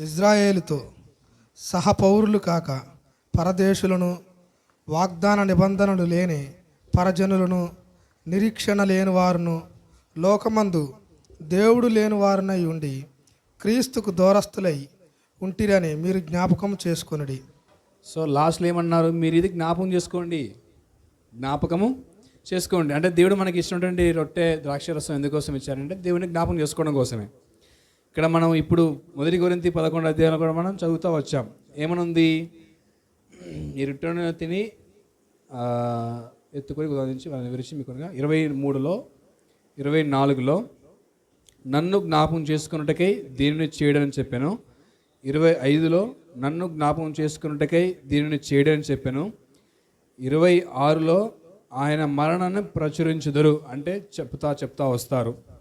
ఇజ్రాయేలుతో సహపౌరులు కాక పరదేశులను వాగ్దాన నిబంధనలు లేని పరజనులను నిరీక్షణ లేని వారును లోకమందు దేవుడు లేని వారినై ఉండి క్రీస్తుకు దూరస్తులై ఉంటిరని మీరు జ్ఞాపకం చేసుకొనుడి. సో లాస్ట్లో ఏమన్నారు? మీరు ఇది జ్ఞాపకం చేసుకోండి. జ్ఞాపకము చేసుకోండి. అంటే దేవుడు మనకి ఇచ్చినటువంటి రొట్టె ద్రాక్షరసం ఎందుకోసం ఇచ్చారంటే దేవుని జ్ఞాపకం చేసుకోవడం కోసమే. ఇక్కడ మనం ఇప్పుడు మొదటి గురించి పదకొండు అధ్యాయంలో కూడా మనం చదువుతూ వచ్చాం. ఏమనుంది? ఈ రిటర్న్ తిని ఎత్తుకొని ఉదాహరించి వాళ్ళని వివరించి మీకు ఇరవై మూడులో ఇరవై నాలుగులో నన్ను జ్ఞాపకం చేసుకున్నటకై దీనిని చేయడని చెప్పాను. ఇరవై ఐదులో నన్ను జ్ఞాపకం చేసుకున్నటకై దీనిని చేయడని చెప్పాను. ఇరవై ఆరులో ఆయన మరణాన్ని ప్రచురించుదరు అంటే చెప్తా చెప్తా వస్తారు.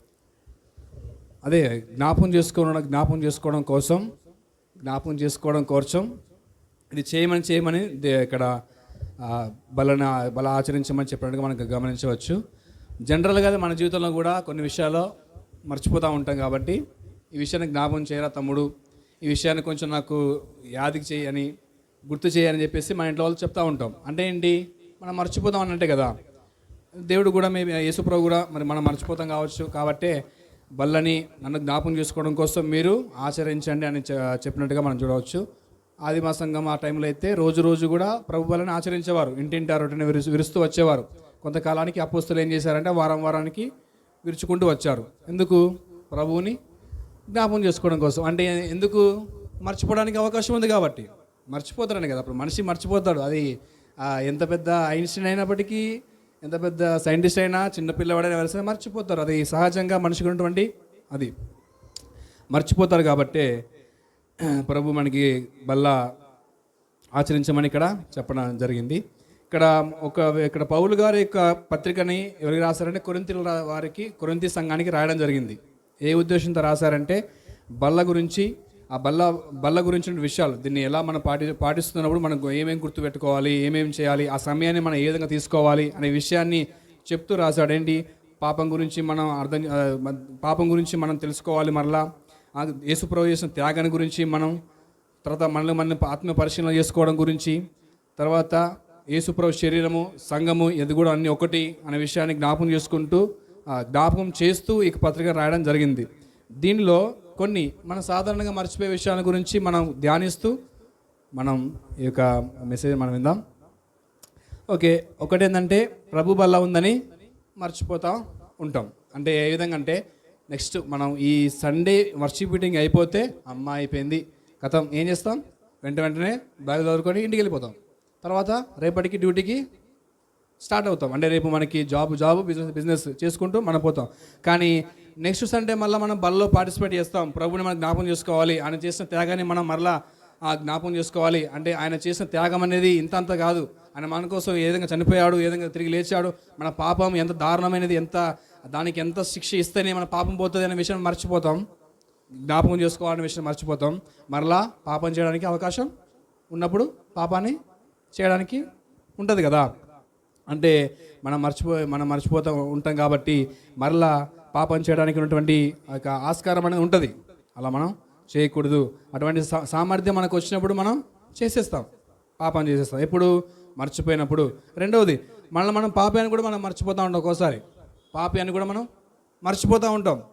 అదే జ్ఞాపకం చేసుకోవడం జ్ఞాపకం చేసుకోవడం కోసం జ్ఞాపకం చేసుకోవడం కోసం ఇది చేయమని చేయమని దే- ఇక్కడ బలన బల ఆచరించమని చెప్పినట్టుగా మనకు గమనించవచ్చు. జనరల్గా మన జీవితంలో కూడా కొన్ని విషయాల్లో మర్చిపోతూ ఉంటాం కాబట్టి ఈ విషయాన్ని జ్ఞాపకం చేయరా తమ్ముడు? ఈ విషయాన్ని కొంచెం నాకు యాదికి చేయని గుర్తు చేయని చెప్పేసి మన ఇంట్లో వాళ్ళు చెప్తా ఉంటాం. అంటే ఏంటి? మనం మర్చిపోతాం అన్నట్టే కదా. దేవుడు కూడా మేము యేసుప్రభు కూడా మరి మనం మర్చిపోతాం కావచ్చు కాబట్టే బల్లని నన్ను జ్ఞాపకం చేసుకోవడం కోసం మీరు ఆచరించండి అని చెప్పినట్టుగా మనం చూడవచ్చు. ఆదిమ సంఘం ఆ టైంలో అయితే రోజు రోజు కూడా ప్రభు బలని ఆచరించేవారు. ఇంటింటి రొట్టెని విరుస్తూ విరుస్తూ వచ్చేవారు. కొంతకాలానికి అపోస్తులు ఏం చేశారంటే వారం వారానికి విరుచుకుంటూ వచ్చారు. ఎందుకు? ప్రభువుని జ్ఞాపకం చేసుకోవడం కోసం. అంటే ఎందుకు? మర్చిపోవడానికి అవకాశం ఉంది కాబట్టి. మర్చిపోతారని కదా. అప్పుడు మనిషి మర్చిపోతాడు. అది ఎంత పెద్ద ఐన్స్టీన్ అయినప్పటికీ ఎంత పెద్ద సైంటిస్ట్ అయినా చిన్నపిల్లవాడైనా ఎవరైనా మర్చిపోతారు. అది సహజంగా మనిషికి ఉన్నటువంటి అది. మర్చిపోతారు కాబట్టే ప్రభు మనకి బల్ల ఆచరించమని ఇక్కడ చెప్పడం జరిగింది. ఇక్కడ ఒక ఇక్కడ పౌలు గారి యొక్క పత్రికని ఎవరికి రాశారంటే కొరింతల వారికి కొరింతి సంఘానికి రాయడం జరిగింది. ఏ ఉద్దేశంతో రాశారంటే బల్ల గురించి ఆ బల్ల బల్ల గురించిన విషయాలు దీన్ని ఎలా మనం పాటి పాటిస్తున్నప్పుడు మనం ఏమేమి గుర్తుపెట్టుకోవాలి ఏమేమి చేయాలి ఆ సమయాన్ని మనం ఏ విధంగా తీసుకోవాలి అనే విషయాన్ని చెప్తూ రాశాడేంటి? పాపం గురించి మనం అర్థం పాపం గురించి మనం తెలుసుకోవాలి మరలా. ఆ యేసుప్రభు చేసిన త్యాగాన్ని గురించి మనం తర్వాత మనల్ని మనం ఆత్మ పరిశీలన చేసుకోవడం గురించి తర్వాత యేసుప్రభు శరీరము సంఘము ఇది కూడా అన్ని ఒకటి అనే విషయాన్ని జ్ఞాపకం చేసుకుంటూ ఆ, జ్ఞాపకం చేస్తూ ఈ పత్రిక రాయడం జరిగింది. దీనిలో కొన్ని మన సాధారణంగా మర్చిపోయే విషయాల గురించి మనం ధ్యానిస్తూ మనం ఈ యొక్క మెసేజ్ మనం విందాం. ఓకే ఒకటేందంటే ప్రభు బల్ల ఉందని మర్చిపోతా ఉంటాం. అంటే ఏ విధంగా అంటే నెక్స్ట్ మనం ఈ సండే వర్షిప్ మీటింగ్ అయిపోతే అమ్మ అయిపోయింది. కథం ఏం చేస్తాం? వెంట వెంటనే బ్యాగ్ చదువుకొని ఇంటికి వెళ్ళిపోతాం. తర్వాత రేపటికి డ్యూటీకి స్టార్ట్ అవుతాం. అంటే రేపు మనకి జాబ్ జాబ్ బిజినెస్ బిజినెస్ చేసుకుంటూ మనం పోతాం. కానీ నెక్స్ట్ సండే మళ్ళీ మనం బల్లలో పార్టిసిపేట్ చేస్తాం. ప్రభుని మనం జ్ఞాపకం చేసుకోవాలి. ఆయన చేసిన త్యాగాన్ని మనం మరలా ఆ జ్ఞాపకం చేసుకోవాలి. అంటే ఆయన చేసిన త్యాగం అనేది ఇంత అంత కాదు. ఆయన మన కోసం ఏ విధంగా చనిపోయాడు ఏ విధంగా తిరిగి లేచాడు మన పాపం ఎంత దారుణమైనది ఎంత దానికి ఎంత శిక్ష ఇస్తేనే మన పాపం పోతుంది అనే విషయం మర్చిపోతాం. జ్ఞాపకం చేసుకోవాలనే విషయం మర్చిపోతాం. మరలా పాపం చేయడానికి అవకాశం ఉన్నప్పుడు పాపాన్ని చేయడానికి ఉంటుంది కదా. అంటే మనం మర్చిపో మనం మర్చిపోతా ఉంటాం కాబట్టి మరలా పాపం చేయడానికి ఉన్నటువంటి ఒక యొక్క ఆస్కారం అనేది ఉంటుంది. అలా మనం చేయకూడదు. అటువంటి సా- సామర్థ్యం మనకు వచ్చినప్పుడు మనం చేసేస్తాం. పాపం చేసేస్తాం. ఎప్పుడు మర్చిపోయినప్పుడు. రెండవది మనల్ని మనం పాపి అని కూడా మనం మర్చిపోతూ ఉంటాం ఒక్కోసారి. పాపి అని కూడా మనం మర్చిపోతూ ఉంటాం.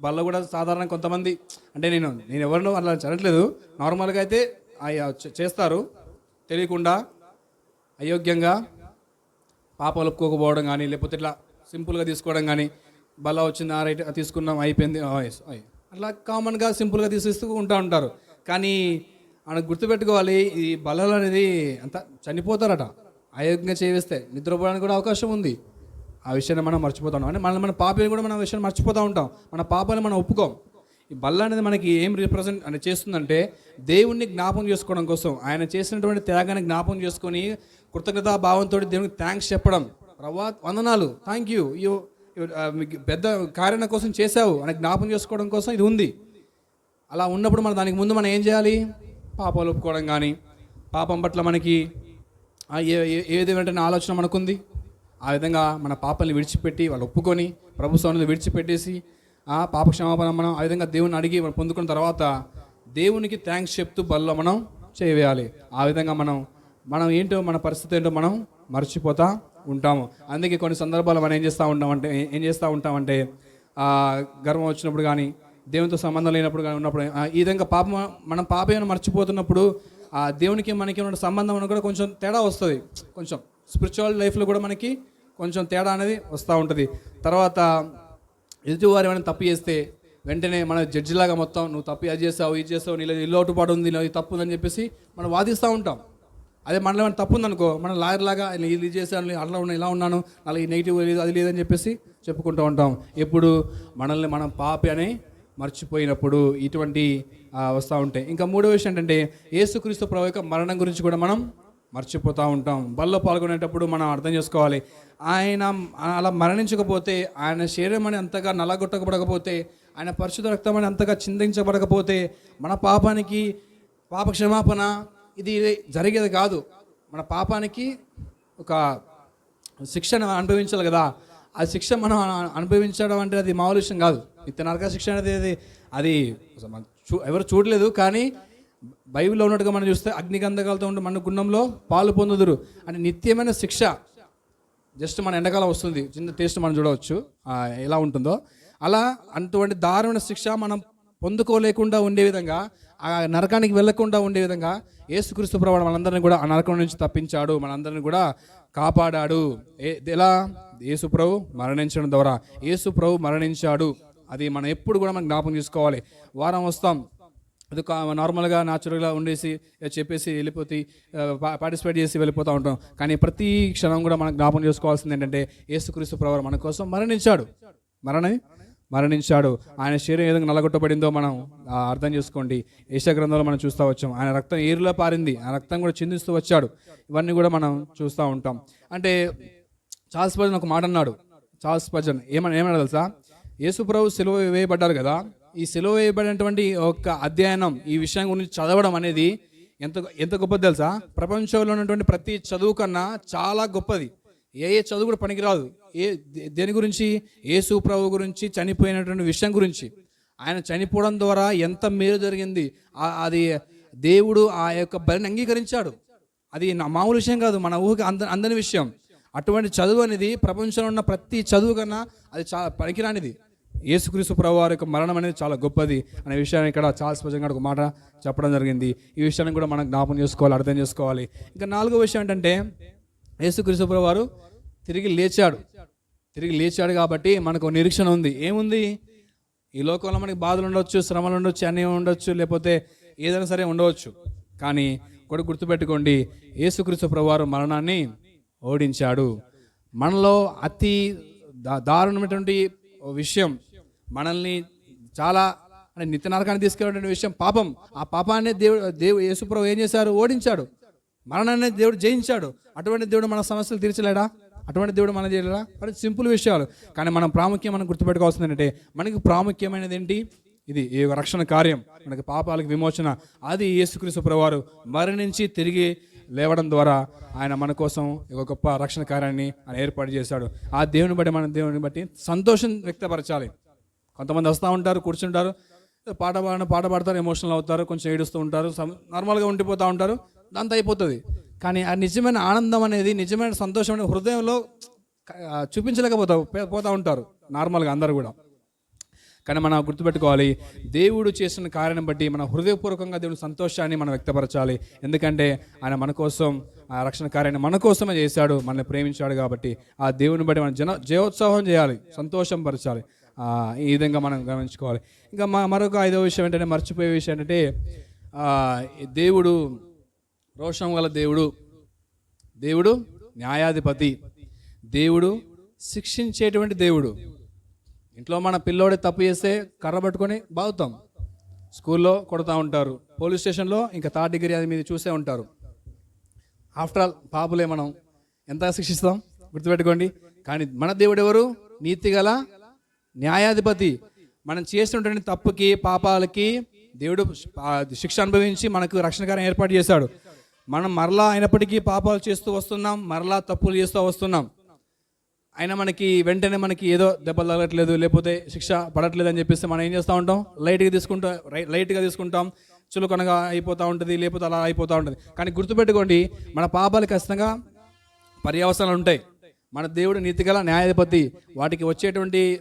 వాళ్ళు కూడా సాధారణ కొంతమంది అంటే నేను నేను ఎవరినో అలా చదవట్లేదు నార్మల్గా అయితే ఆ- చేస్తారు. తెలియకుండా అయోగ్యంగా పాపాలు ఒప్పుకోకపోవడం కానీ లేకపోతే ఇట్లా సింపుల్గా తీసుకోవడం కానీ బలా వచ్చింది ఆ రైట్ తీసుకున్నాం అయిపోయింది. అట్లా కామన్గా సింపుల్గా తీసేస్తూ ఉంటా ఉంటారు. కానీ మనకు గుర్తుపెట్టుకోవాలి ఈ బలాలు అనేది అంత చనిపోతారట. ఆయోగ్యంగా చేయిస్తే నిద్రపోవడానికి కూడా అవకాశం ఉంది. ఆ విషయాన్ని మనం మర్చిపోతాం. అంటే మన మన పాపని కూడా మనం ఆ విషయాన్ని మర్చిపోతూ ఉంటాం. మన పాపాలు మనం ఒప్పుకోం. ఈ బల్ల అనేది మనకి ఏం రిప్రజెంట్ అని చేస్తుందంటే దేవుణ్ణి జ్ఞాపం చేసుకోవడం కోసం ఆయన చేసినటువంటి త్యాగాన్ని జ్ఞాపం చేసుకొని కృతజ్ఞతా భావంతో దేవునికి థ్యాంక్స్ చెప్పడం. ప్రభా వందనాలు. థ్యాంక్ యూ యూ పెద్ద కార్యం కోసం చేశావు. అని జ్ఞాపం చేసుకోవడం కోసం ఇది ఉంది. అలా ఉన్నప్పుడు మనం దానికి ముందు మనం ఏం చేయాలి? పాపాలు ఒప్పుకోవడం కానీ పాపం పట్ల మనకి ఆ ఏ ఆలోచన మనకుంది? ఆ విధంగా మన పాపల్ని విడిచిపెట్టి వాళ్ళు ఒప్పుకొని ప్రభు స్వామిని విడిచిపెట్టేసి ఆ పాప క్షమాపణ మనం ఆ విధంగా దేవుని అడిగి మనం పొందుకున్న తర్వాత దేవునికి థ్యాంక్స్ చెప్తూ బల్లో మనం చేయవేయాలి ఆ విధంగా మనం మనం ఏంటో మన పరిస్థితి ఏంటో మనం మర్చిపోతా ఉంటాము. అందుకే కొన్ని సందర్భాలు మనం ఏం చేస్తూ ఉంటామంటే ఏం చేస్తూ ఉంటామంటే గర్వం వచ్చినప్పుడు కానీ దేవునితో సంబంధం లేనప్పుడు కానీ ఉన్నప్పుడు ఈ విధంగా పాపం మనం పాపం మర్చిపోతున్నప్పుడు ఆ దేవునికి మనకి ఉన్న సంబంధం అని కూడా కొంచెం తేడా వస్తుంది. కొంచెం స్పిరిచువల్ లైఫ్లో కూడా మనకి కొంచెం తేడా అనేది వస్తూ ఉంటుంది. తర్వాత ఎదుటివారు ఏమైనా తప్పు చేస్తే వెంటనే మన జడ్జిలాగా మొత్తం నువ్వు తప్పు అది చేసావు ఇది చేసావు నీలో ఇల్లు అటుపాటు ఉంది ఇది తప్పు ఉందని చెప్పేసి మనం వాదిస్తూ ఉంటాం. అదే మనలో ఏమైనా తప్పు ఉందనుకో మనం లాయర్ లాగా ఇది చేశాను అట్లా ఉన్నా ఇలా ఉన్నాను అలా ఈ నెగిటివ్ లేదు అది లేదని చెప్పేసి చెప్పుకుంటూ ఉంటాం. ఎప్పుడు మనల్ని మనం పాపి అని మర్చిపోయినప్పుడు ఇటువంటి వస్తూ ఉంటాయి. ఇంకా మూడో విషయం ఏంటంటే యేసుక్రీస్తు ప్రభు యొక్క మరణం గురించి కూడా మనం మర్చిపోతూ ఉంటాం. బల్లో పాల్గొనేటప్పుడు మనం అర్థం చేసుకోవాలి. ఆయన అలా మరణించకపోతే ఆయన శరీరం అని అంతగా నలగొట్టకపోకపోతే ఆయన పరిశుద్ధ రక్తం అని అంతగా చిందించబడకపోతే మన పాపానికి పాప క్షమాపణ ఇది జరిగేది కాదు. మన పాపానికి ఒక శిక్షను అనుభవించాలి కదా. ఆ శిక్ష మనం అనుభవించడం అంటే అది మామూలు విషయం కాదు. నిత్య నరక శిక్ష అనేది అది చూ ఎవరు చూడలేదు కానీ బైబిల్లో ఉన్నట్టుగా మనం చూస్తే అగ్నిగంధకాలతో ఉండే మన గుండంలో పాలు పొందుదురు. అంటే నిత్యమైన శిక్ష. జస్ట్ మన ఎండాకాలం వస్తుంది. చిన్న టేస్ట్ మనం చూడవచ్చు. ఎలా ఉంటుందో. అలా అటువంటి దారుణ శిక్ష మనం పొందుకోలేకుండా ఉండే విధంగా ఆ నరకానికి వెళ్ళకుండా ఉండే విధంగా యేసుక్రీస్తు ప్రభు మనందరిని కూడా ఆ నరకం నుంచి తప్పించాడు. మనందరిని కూడా కాపాడాడు. ఏ ఎలా? యేసు ప్రభు మరణించడం ద్వారా. యేసు ప్రభు మరణించాడు. అది మనం ఎప్పుడు కూడా మనం జ్ఞాపకం చేసుకోవాలి. వారం వస్తాం. అది కా- నార్మల్గా న్యాచురల్గా ఉండేసి చెప్పేసి వెళ్ళిపోతే పార్టిసిపేట్ చేసి వెళ్ళిపోతూ ఉంటాం. కానీ ప్రతి క్షణం కూడా మనం జ్ఞాపకం చేసుకోవాల్సింది ఏంటంటే యేసుక్రీస్తు ప్రభు మన కోసం మరణించాడు. మరణం మరణించాడు. ఆయన శరీరం ఏదైనా నలగొట్టబడిందో మనం అర్థం చేసుకోండి. ఏషా గ్రంథంలో మనం చూస్తూ వచ్చాం. ఆయన రక్తం ఏరులో పారింది. ఆయన రక్తం కూడా చిందిస్తూ వచ్చాడు. ఇవన్నీ కూడా మనం చూస్తూ ఉంటాం. అంటే చార్ల్స్ పజన్ ఒక మాట అన్నాడు. చార్ల్స్ పజన్ ఏమన్నా ఏమన్నా తెలుసా? యేసుప్రభు సెలవు వేయబడ్డారు కదా. ఈ సెలవు వేయబడినటువంటి ఒక అధ్యయనం ఈ విషయం గురించి చదవడం అనేది ఎంత ఎంత గొప్పది తెలుసా? ప్రపంచంలో ఉన్నటువంటి ప్రతి చదువు కన్నా చాలా గొప్పది. ఏ ఏ చదువు కూడా పనికిరాదు. ఏ దేని గురించి? యేసు ప్రభు గురించి చనిపోయినటువంటి విషయం గురించి. ఆయన చనిపోవడం ద్వారా ఎంత మేలు జరిగింది. అది దేవుడు ఆ యొక్క బలిని అంగీకరించాడు. అది నా మామూలు విషయం కాదు మన ఊహకి అంద అందని విషయం. అటువంటి చదువు అనేది ప్రపంచంలో ఉన్న ప్రతి చదువు కన్నా అది చాలా పనికిరానిది. యేసుక్రీస్తు ప్రభు వారి యొక్క మరణం అనేది చాలా గొప్పది అనే విషయాన్ని ఇక్కడ చాలా స్పష్టంగా ఒక మాట చెప్పడం జరిగింది. ఈ విషయాన్ని కూడా మనం జ్ఞాపకం చేసుకోవాలి అర్థం చేసుకోవాలి. ఇంకా నాలుగో విషయం ఏంటంటే యేసుక్రీస్తు ప్రభు వారు తిరిగి లేచాడు. తిరిగి లేచాడు కాబట్టి మనకు నిరీక్షణ ఉంది. ఏముంది? ఈ లోకంలో మనకి బాధలు ఉండొచ్చు శ్రమలు ఉండొచ్చు అన్నీ ఉండొచ్చు లేకపోతే ఏదైనా సరే ఉండవచ్చు. కానీ కూడా గుర్తుపెట్టుకోండి యేసుక్రీస్తు ప్రభువారు మరణాన్ని ఓడించాడు. మనలో అతి దా- దారుణమైనటువంటి విషయం మనల్ని చాలా అంటే నిత్యనరకాన్ని తీసుకెళ్ళిన విషయం పాపం. ఆ పాపాన్ని దేవుడు దేవుడు యేసుప్రభు ఏం చేశారు? ఓడించాడు. మరణాన్ని దేవుడు జయించాడు. అటువంటి దేవుడు మన సమస్యలు తీర్చలేడా? అటువంటి దేవుడు మన చేయాలా మరి సింపుల్ విషయాలు. కానీ మనం ప్రాముఖ్యం మనం గుర్తుపెట్టుకోవాల్సింది ఏంటంటే మనకి ప్రాముఖ్యమైనది ఏంటి? ఇది ఈ రక్షణ కార్యం. మనకి పాపాలకు విమోచన. అది యేసుక్రీస్తు ప్రవారు మరణించి తిరిగి లేవడం ద్వారా ఆయన మన కోసం ఒక గొప్ప రక్షణ కార్యాన్ని ఆయన ఏర్పాటు చేశాడు. ఆ దేవుని బట్టి మన దేవుని బట్టి సంతోషం వ్యక్తపరచాలి. కొంతమంది వస్తూ ఉంటారు కూర్చుంటారు. పాట పాడిన పాట పాడతారు ఎమోషనల్ అవుతారు కొంచెం ఏడుస్తూ ఉంటారు నార్మల్గా ఉండిపోతూ ఉంటారు. దాంతో అయిపోతుంది. కానీ ఆ నిజమైన ఆనందం అనేది నిజమైన సంతోషం అనేది హృదయంలో ఆ, చూపించలేకపోతా పోతూ ఉంటారు. నార్మల్గా అందరు కూడా. కానీ మనం గుర్తుపెట్టుకోవాలి దేవుడు చేసిన కార్యం బట్టి మన హృదయపూర్వకంగా దేవుని సంతోషాన్ని మనం వ్యక్తపరచాలి. ఎందుకంటే ఆయన మన కోసం ఆ రక్షణ కార్యాన్ని మన కోసమే చేశాడు మనల్ని ప్రేమించాడు కాబట్టి ఆ దేవుని బట్టి మనం జన జయోత్సవం చేయాలి సంతోషం పరచాలి. ఈ విధంగా మనం గమనించుకోవాలి. ఇంకా మా మరొక ఐదవ విషయం ఏంటంటే మర్చిపోయే విషయం ఏంటంటే దేవుడు రోషం గల దేవుడు. దేవుడు న్యాయాధిపతి. దేవుడు శిక్షించేటువంటి దేవుడు. ఇంట్లో మన పిల్లోడే తప్పు చేస్తే కర్ర పట్టుకొని బాగుతాం. స్కూల్లో కొడతా ఉంటారు. పోలీస్ స్టేషన్లో ఇంకా థర్డ్ డిగ్రీ అది మీద చూసే ఉంటారు. ఆఫ్టర్ ఆల్ పాపులే మనం. ఎంత శిక్షిస్తాం? గుర్తుపెట్టుకోండి. కానీ మన దేవుడు ఎవరు? నీతి గల న్యాయాధిపతి. మనం చేసినటువంటి తప్పుకి పాపాలకి దేవుడు శిక్ష అనుభవించి మనకు రక్షణకారం ఏర్పాటు చేశాడు. మనం మరలా అయినప్పటికీ పాపాలు చేస్తూ వస్తున్నాం మరలా తప్పులు చేస్తూ వస్తున్నాం. అయినా మనకి వెంటనే మనకి ఏదో దెబ్బలు తగలట్లేదు లేకపోతే శిక్ష పడట్లేదు అని చెప్పేసి మనం ఏం చేస్తూ ఉంటాం? లైట్గా తీసుకుంటాం లైట్గా తీసుకుంటాం. చులకనగా అయిపోతూ ఉంటుంది లేకపోతే అలా అయిపోతూ ఉంటుంది. కానీ గుర్తుపెట్టుకోండి మన పాపాలు ఖచ్చితంగా పర్యవసనాలు ఉంటాయి. మన దేవుడు నీతిగల న్యాయాధిపతి వాటికి వచ్చేటువంటి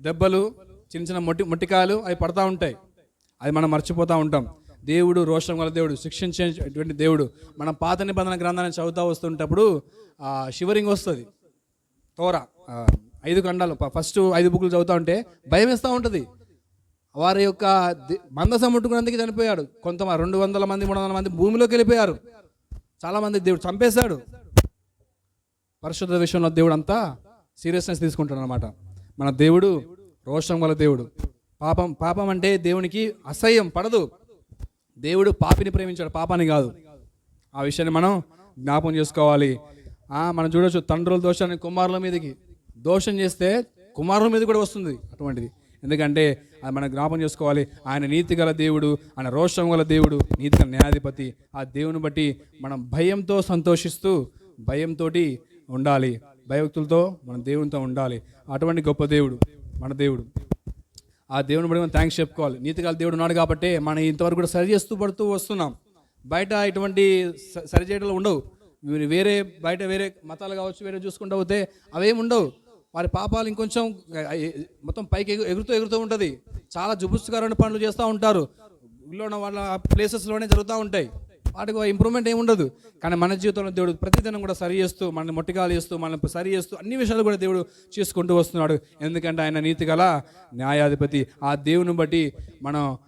దెబ్బలు చిన్న చిన్న మొట్టి మొట్టికాయలు అవి పడతా ఉంటాయి. అది మనం మర్చిపోతూ ఉంటాం. దేవుడు రోషం గల దేవుడు శిక్షించేటువంటి దేవుడు. మనం పాత నిబంధన గ్రంథాన్ని చదువుతూ వస్తుంటప్పుడు షివరింగ్ వస్తుంది. తోర ఐదు ఖండాలు. ఫస్ట్ ఐదు బుక్లు చదువుతూ ఉంటే భయం వేస్తూ ఉంటుంది. వారి యొక్క మందసం ముట్టుకున్నందుకు చనిపోయాడు. కొంత రెండు వందల మంది మూడు వందల మంది భూమిలోకి వెళ్ళిపోయారు. చాలామంది దేవుడు చంపేశాడు. పరిశుద్ధ విషయంలో దేవుడు అంతా సీరియస్నెస్ తీసుకుంటాడు అనమాట మన దేవుడు రోషం గల దేవుడు. పాపం పాపం అంటే దేవునికి అసహ్యం పడదు. దేవుడు పాపిని ప్రేమించాడు. పాపాన్ని కాదు. ఆ విషయాన్ని మనం జ్ఞాపం చేసుకోవాలి. మనం చూడొచ్చు తండ్రుల దోషాన్ని కుమారుల మీదకి. దోషం చేస్తే కుమారుల మీద కూడా వస్తుంది అటువంటిది. ఎందుకంటే అది మనం జ్ఞాపం చేసుకోవాలి. ఆయన నీతి గల దేవుడు ఆయన రోషం గల దేవుడు నీతి గల న్యాయాధిపతి. ఆ దేవుని బట్టి మనం భయంతో సంతోషిస్తూ భయంతో ఉండాలి. భయభక్తులతో మన దేవునితో ఉండాలి. అటువంటి గొప్ప దేవుడు మన దేవుడు. ఆ దేవుని బట్టి మనం థ్యాంక్స్ చెప్పుకోవాలి. నీతిగల దేవుడు ఉన్నాడు కాబట్టి మనం ఇంతవరకు కూడా సరి చేస్తూ పడుతూ వస్తున్నాం. బయట ఇటువంటి స- సరిచేయడాలు ఉండవు. మీరు వేరే బయట వేరే మతాలు కావచ్చు వేరే చూసుకుంటూ పోతే అవేం ఉండవు. వారి పాపాలు ఇంకొంచెం మొత్తం పైకి ఎగు- ఎగురుతూ ఎగురుతూ ఉంటుంది. చాలా జుబుస్తుకరమైన పనులు చేస్తూ ఉంటారు. ఊళ్ళో ఉన్న వాళ్ళ ప్లేసెస్లోనే జరుగుతూ ఉంటాయి. వాటికి ఇంప్రూవ్మెంట్ ఏమి ఉండదు. కానీ మన జీవితంలో దేవుడు ప్రతిదినం కూడా సరి చేస్తూ మనల్ని మొట్టికాలు చేస్తూ మనల్ని సరి చేస్తూ అన్ని విషయాలు కూడా దేవుడు చేసుకుంటూ వస్తున్నాడు. ఎందుకంటే ఆయన నీతి గల న్యాయాధిపతి. ఆ దేవుని బట్టి మనం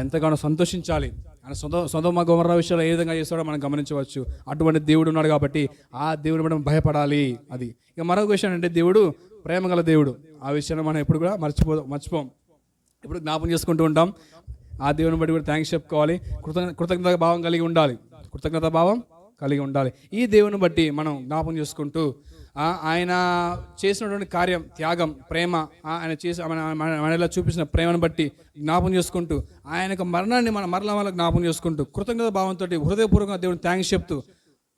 ఎంతగానో సంతోషించాలి. ఆయన సొంత సొంత గోమర్ర విషయాలు ఏ విధంగా చేస్తాడో మనం గమనించవచ్చు. అటువంటి దేవుడు ఉన్నాడు కాబట్టి ఆ దేవుడు బట్టి మనం భయపడాలి అది. ఇక మరొక విషయం అంటే దేవుడు ప్రేమ గల దేవుడు. ఆ విషయాన్ని మనం ఎప్పుడు కూడా మర్చిపో మర్చిపోం. ఎప్పుడు జ్ఞాపం చేసుకుంటూ ఉంటాం. ఆ దేవుని బట్టి కూడా థ్యాంక్స్ చెప్పుకోవాలి. కృతజ్ఞ కృతజ్ఞత భావం కలిగి ఉండాలి. కృతజ్ఞత భావం కలిగి ఉండాలి. ఈ దేవుని బట్టి మనం జ్ఞాపం చేసుకుంటూ ఆయన చేసినటువంటి కార్యం త్యాగం ప్రేమ ఆయన చేసి మనలో చూపించిన ప్రేమను బట్టి జ్ఞాపం చేసుకుంటూ ఆయన యొక్క మరణాన్ని మన మరల వల్ల జ్ఞాపం చేసుకుంటూ కృతజ్ఞత భావంతో హృదయపూర్వకంగా దేవుని థ్యాంక్స్ చెప్తూ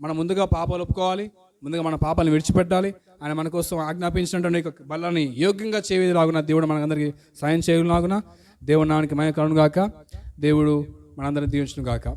మనం ముందుగా పాపాలు ఒప్పుకోవాలి. ముందుగా మన పాపాలను విడిచిపెట్టాలి. ఆయన మన కోసం ఆజ్ఞాపించినటువంటి యొక్క బలాన్ని యోగ్యంగా చేయలాగున దేవుడు మనందరికీ సాయం చేయలాగున దేవునానికి మయ గాక దేవుడు మనందరిని దీవించును గాక